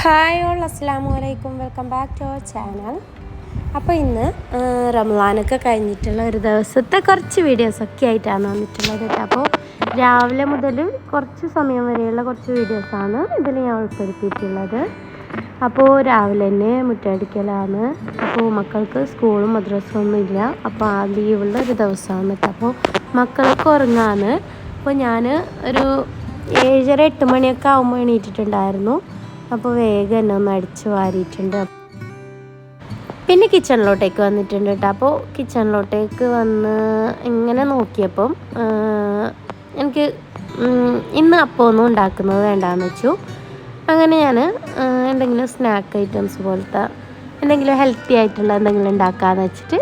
Hi all അസ്സാമു അലൈക്കും. Welcome back to our channel. അപ്പോൾ ഇന്ന് റംലാനൊക്കെ കഴിഞ്ഞിട്ടുള്ള ഒരു ദിവസത്തെ കുറച്ച് വീഡിയോസൊക്കെ ആയിട്ടാണ് വന്നിട്ടുള്ളത് അപ്പോൾ രാവിലെ മുതൽ കുറച്ച് സമയം വരെയുള്ള കുറച്ച് വീഡിയോസാണ് ഇതിൽ ഞാൻ ഉൾപ്പെടുത്തിയിട്ടുള്ളത്. അപ്പോൾ രാവിലെ തന്നെ മുറ്റടിക്കലാണ്. അപ്പോൾ മക്കൾക്ക് സ്കൂളും മദ്രസും ഒന്നും ഇല്ല. അപ്പോൾ ആ ലീവുള്ള ഒരു ദിവസമാണ് കേട്ടോ. അപ്പോൾ മക്കൾക്ക് ഉറങ്ങാണ്. അപ്പോൾ ഞാൻ ഒരു ഏഴര എട്ട് മണിയൊക്കെ ആകുമ്പോൾ എണീറ്റിട്ടുണ്ടായിരുന്നു. അപ്പോൾ വേഗം എന്നെ ഒന്ന് അടിച്ച് വാരിയിട്ടുണ്ട്. പിന്നെ കിച്ചണിലോട്ടേക്ക് വന്നിട്ടുണ്ട് കേട്ടോ. അപ്പോൾ കിച്ചണിലോട്ടേക്ക് വന്ന് ഇങ്ങനെ നോക്കിയപ്പം എനിക്ക് ഇന്ന് അപ്പമൊന്നും ഉണ്ടാക്കുന്നത് വേണ്ടാന്ന് വെച്ചു. അങ്ങനെ ഞാൻ എന്തെങ്കിലും സ്നാക്ക് ഐറ്റംസ് പോലത്തെ എന്തെങ്കിലും ഹെൽത്തി ആയിട്ടുള്ള എന്തെങ്കിലും ഉണ്ടാക്കാമെന്ന് വെച്ചിട്ട്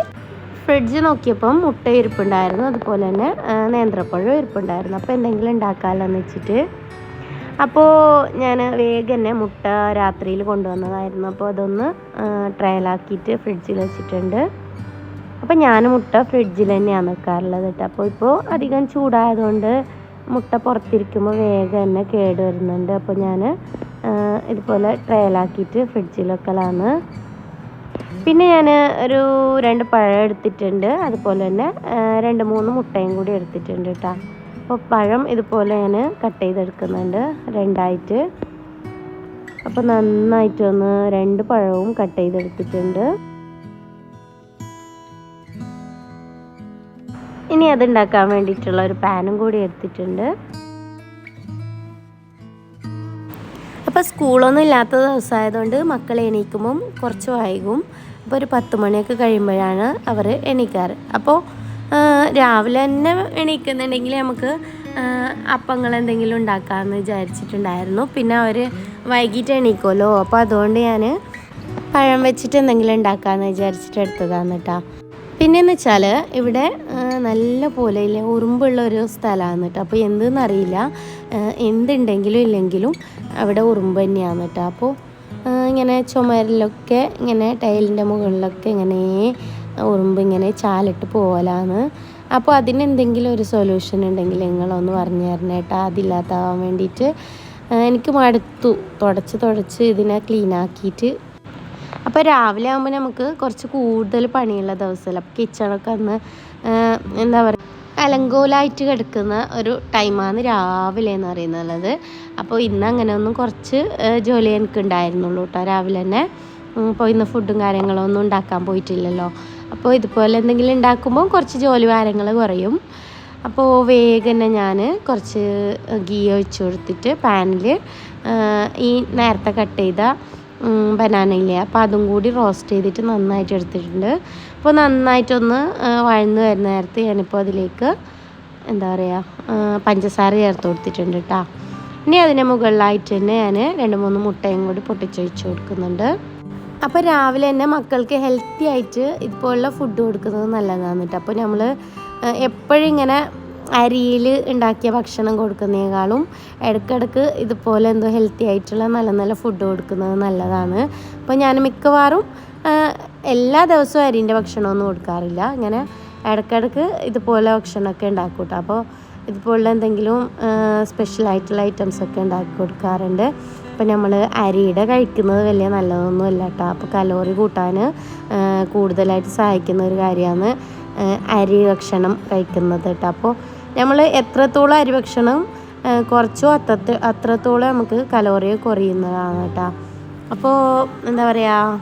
ഫ്രിഡ്ജ് നോക്കിയപ്പം മുട്ട ഇരിപ്പുണ്ടായിരുന്നു. അതുപോലെ തന്നെ നേന്ത്രപ്പഴം ഇരിപ്പുണ്ടായിരുന്നു. അപ്പോൾ എന്തെങ്കിലും ഉണ്ടാക്കാമല്ലോ എന്ന് വെച്ചിട്ട് അപ്പോൾ ഞാൻ വേഗം തന്നെ മുട്ട രാത്രിയിൽ കൊണ്ടുവന്നതായിരുന്നു. അപ്പോൾ അതൊന്ന് ട്രയലാക്കിയിട്ട് ഫ്രിഡ്ജിൽ വെച്ചിട്ടുണ്ട്. അപ്പോൾ ഞാൻ മുട്ട ഫ്രിഡ്ജിൽ തന്നെയാണ് വെക്കാറുള്ളത് കേട്ടോ. അപ്പോൾ ഇപ്പോൾ അധികം ചൂടായതുകൊണ്ട് മുട്ട പുറത്തിരിക്കുമ്പോൾ വേഗം തന്നെ കേട് വരുന്നുണ്ട്. അപ്പോൾ ഞാൻ ഇതുപോലെ ട്രയലാക്കിയിട്ട് ഫ്രിഡ്ജിൽ വെക്കലാണ്. പിന്നെ ഞാൻ ഒരു രണ്ട് പഴം എടുത്തിട്ടുണ്ട്. അതുപോലെ തന്നെ രണ്ട് മൂന്ന് മുട്ടയും കൂടി എടുത്തിട്ടുണ്ട് കേട്ടോ. അപ്പോൾ പഴം ഇതുപോലെ ഞാൻ കട്ട് ചെയ്തെടുക്കുന്നുണ്ട് രണ്ടായിട്ട്. അപ്പോൾ നന്നായിട്ട് ഒന്ന് രണ്ട് പഴവും കട്ട് ചെയ്തെടുത്തിട്ടുണ്ട്. ഇനി അത് ഉണ്ടാക്കാൻ വേണ്ടിയിട്ടുള്ള ഒരു പാനും കൂടി എടുത്തിട്ടുണ്ട്. അപ്പോൾ സ്കൂളൊന്നും ഇല്ലാത്ത ദിവസമായതുകൊണ്ട് മക്കൾ എണീക്കുമ്പം കുറച്ച് വൈകും. അപ്പോൾ ഒരു പത്ത് മണിയൊക്കെ കഴിയുമ്പോഴാണ് അവർ എണീക്കാറ്. അപ്പോൾ രാവിലെ തന്നെ എണീക്കുന്നുണ്ടെങ്കിൽ നമുക്ക് അപ്പങ്ങൾ എന്തെങ്കിലും ഉണ്ടാക്കാമെന്ന് വിചാരിച്ചിട്ടുണ്ടായിരുന്നു. പിന്നെ അവർ വൈകിട്ട് എണീക്കുമല്ലോ. അപ്പോൾ അതുകൊണ്ട് ഞാൻ പഴം വെച്ചിട്ട് എന്തെങ്കിലും ഉണ്ടാക്കാമെന്ന് വിചാരിച്ചിട്ട് എടുത്തതാണ് കേട്ടോ. പിന്നെയെന്ന് വെച്ചാൽ ഇവിടെ നല്ല പോലെ ഇല്ല ഉറുമ്പുള്ള ഒരു സ്ഥലമാണ് കേട്ടോ. അപ്പോൾ എന്തെന്നറിയില്ല എന്തുണ്ടെങ്കിലും ഇല്ലെങ്കിലും അവിടെ ഉറുമ്പ് തന്നെയാണ് കേട്ടോ. അപ്പോൾ ഇങ്ങനെ ചുമരിലൊക്കെ ഇങ്ങനെ ടൈലിന്റെ മുകളിലൊക്കെ ഇങ്ങനെ ഉറുമ്പ് ഇങ്ങനെ ചാലിട്ട് പോകലാന്ന് അപ്പോൾ അതിന് എന്തെങ്കിലും ഒരു സൊല്യൂഷൻ ഉണ്ടെങ്കിൽ നിങ്ങളൊന്ന് പറഞ്ഞു തരണേ കേട്ടോ അതില്ലാത്താവാൻ വേണ്ടിയിട്ട് എനിക്ക് മടുത്തു. തുടച്ച് തുടച്ച് ഇതിനെ ക്ലീൻ ആക്കിയിട്ട്. അപ്പോൾ രാവിലെ ആകുമ്പോൾ നമുക്ക് കുറച്ച് കൂടുതൽ പണിയുള്ള ദിവസമല്ല. അപ്പോൾ കിച്ചണൊക്കെ ഒന്ന് എന്താ പറയുക അലങ്കോലായിട്ട് കിടക്കുന്ന ഒരു ടൈമാണ് രാവിലെ എന്ന് പറയുന്നത്. അപ്പോൾ ഇന്ന് അങ്ങനെ ഒന്നും കുറച്ച് ജോലി എനിക്ക് ഉണ്ടായിരുന്നുള്ളൂ കേട്ടോ രാവിലെ തന്നെ അപ്പോൾ ഇന്ന് ഫുഡും കാര്യങ്ങളൊന്നും ഉണ്ടാക്കാൻ പോയിട്ടില്ലല്ലോ. അപ്പോൾ ഇതുപോലെ എന്തെങ്കിലും ഉണ്ടാക്കുമ്പോൾ കുറച്ച് ജോലി ഭാരങ്ങൾ കുറയും. അപ്പോൾ വേഗം തന്നെ ഞാൻ കുറച്ച് ഗീ ഒഴിച്ചു കൊടുത്തിട്ട് പാനിൽ ഈ നേരത്തെ കട്ട് ചെയ്ത ബനാന ഇല്ലേ അപ്പോൾ അതും കൂടി റോസ്റ്റ് ചെയ്തിട്ട് നന്നായിട്ട് എടുത്തിട്ടുണ്ട്. അപ്പോൾ നന്നായിട്ടൊന്ന് വഴന്നു വരുന്ന നേരത്ത് ഞാനിപ്പോൾ അതിലേക്ക് എന്താ പറയുക പഞ്ചസാര ചേർത്ത് കൊടുത്തിട്ടുണ്ട് കേട്ടോ. ഇനി അതിന് മുകളിലായിട്ട് തന്നെ ഞാൻ രണ്ട് മൂന്ന് മുട്ടയും കൂടി പൊട്ടിച്ചൊഴിച്ച് കൊടുക്കുന്നുണ്ട്. അപ്പോൾ രാവിലെ തന്നെ മക്കൾക്ക് ഹെൽത്തി ആയിട്ട് ഇതുപോലുള്ള ഫുഡ് കൊടുക്കുന്നത് നല്ലതാണ് കേട്ടോ. അപ്പോൾ നമ്മൾ എപ്പോഴും ഇങ്ങനെ അരിയിൽ ഉണ്ടാക്കിയ ഭക്ഷണം കൊടുക്കുന്നതിനേക്കാളും ഇടയ്ക്കിടയ്ക്ക് ഇതുപോലെ എന്തോ ഹെൽത്തി ആയിട്ടുള്ള നല്ല നല്ല ഫുഡ് കൊടുക്കുന്നത് നല്ലതാണ്. അപ്പോൾ ഞാൻ മിക്കവാറും എല്ലാ ദിവസവും അരിന്റെ ഭക്ഷണമൊന്നും കൊടുക്കാറില്ല. ഇങ്ങനെ ഇടയ്ക്കിടയ്ക്ക് ഇതുപോലെ ഭക്ഷണമൊക്കെ ഉണ്ടാക്കും കേട്ടോ. അപ്പോൾ ഇതുപോലുള്ള എന്തെങ്കിലും സ്പെഷ്യലായിട്ടുള്ള ഐറ്റംസ് ഒക്കെ ഉണ്ടാക്കി കൊടുക്കാറുണ്ട്. അപ്പോൾ നമ്മൾ അരിയുടെ കഴിക്കുന്നത് വലിയ നല്ലതൊന്നും അല്ല കേട്ടോ. അപ്പോൾ കലോറി കൂട്ടാൻ കൂടുതലായിട്ട് സഹായിക്കുന്ന ഒരു കാര്യമാണ് അരി ഭക്ഷണം കഴിക്കുന്നത് കേട്ടോ. അപ്പോൾ നമ്മൾ എത്രത്തോളം അരി ഭക്ഷണം കുറച്ചോ അത്ര അത്രത്തോളം നമുക്ക് കലോറി കുറയുന്നതാണ് കേട്ടോ. അപ്പോൾ എന്താ പറയുക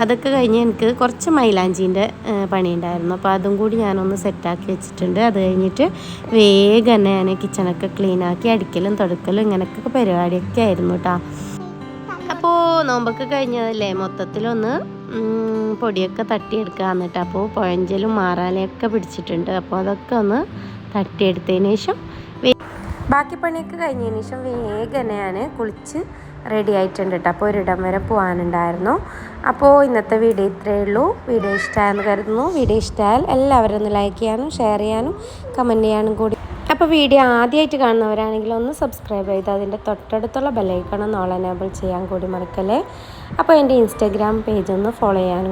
അതൊക്കെ കഴിഞ്ഞ് എനിക്ക് കുറച്ച് മൈലാഞ്ചീന്റെ പണിയുണ്ടായിരുന്നു. അപ്പോൾ അതും കൂടി ഞാനൊന്ന് സെറ്റാക്കി വെച്ചിട്ടുണ്ട്. അത് കഴിഞ്ഞിട്ട് വേഗം തന്നെ ഞാൻ കിച്ചണൊക്കെ ക്ലീനാക്കി അടിക്കലും തുടക്കലും ഇങ്ങനെയൊക്കെ പരിപാടിയൊക്കെ ആയിരുന്നു കേട്ടോ അപ്പോൾ നോമ്പൊക്കെ കഴിഞ്ഞതല്ലേ? മൊത്തത്തിലൊന്ന് പൊടിയൊക്കെ തട്ടിയെടുക്കുക എന്നിട്ട് അപ്പോൾ പുഴഞ്ചലും മാറാലയൊക്കെ പിടിച്ചിട്ടുണ്ട്. അപ്പോൾ അതൊക്കെ ഒന്ന് തട്ടിയെടുത്തതിന് ശേഷം ബാക്കി പണിയൊക്കെ കഴിഞ്ഞതിന് ശേഷം വേഗം ഞാൻ കുളിച്ച് റെഡി ആയിട്ടുണ്ട് കേട്ടോ അപ്പോൾ ഒരിടം വരെ പോകാനുണ്ടായിരുന്നു അപ്പോൾ ഇന്നത്തെ വീഡിയോ ഇത്രയേ ഉള്ളൂ. വീഡിയോ ഇഷ്ടമായെന്ന് കരുതുന്നു. വീഡിയോ ഇഷ്ടമായാൽ എല്ലാവരും ഒന്ന് ലൈക്ക് ചെയ്യാനും ഷെയർ ചെയ്യാനും കമന്റ് ചെയ്യാനും കൂടി. അപ്പോൾ വീഡിയോ ആദ്യമായിട്ട് കാണുന്നവരാണെങ്കിൽ ഒന്ന് സബ്സ്ക്രൈബ് ചെയ്ത് അതിന്റെ തൊട്ടടുത്തുള്ള ബെല്ലൈക്കണം നോൾ എനേബിൾ ചെയ്യാൻ കൂടി മറക്കല്ലേ? അപ്പോൾ എന്റെ ഇൻസ്റ്റാഗ്രാം പേജ് ഒന്ന് ഫോളോ ചെയ്യാനും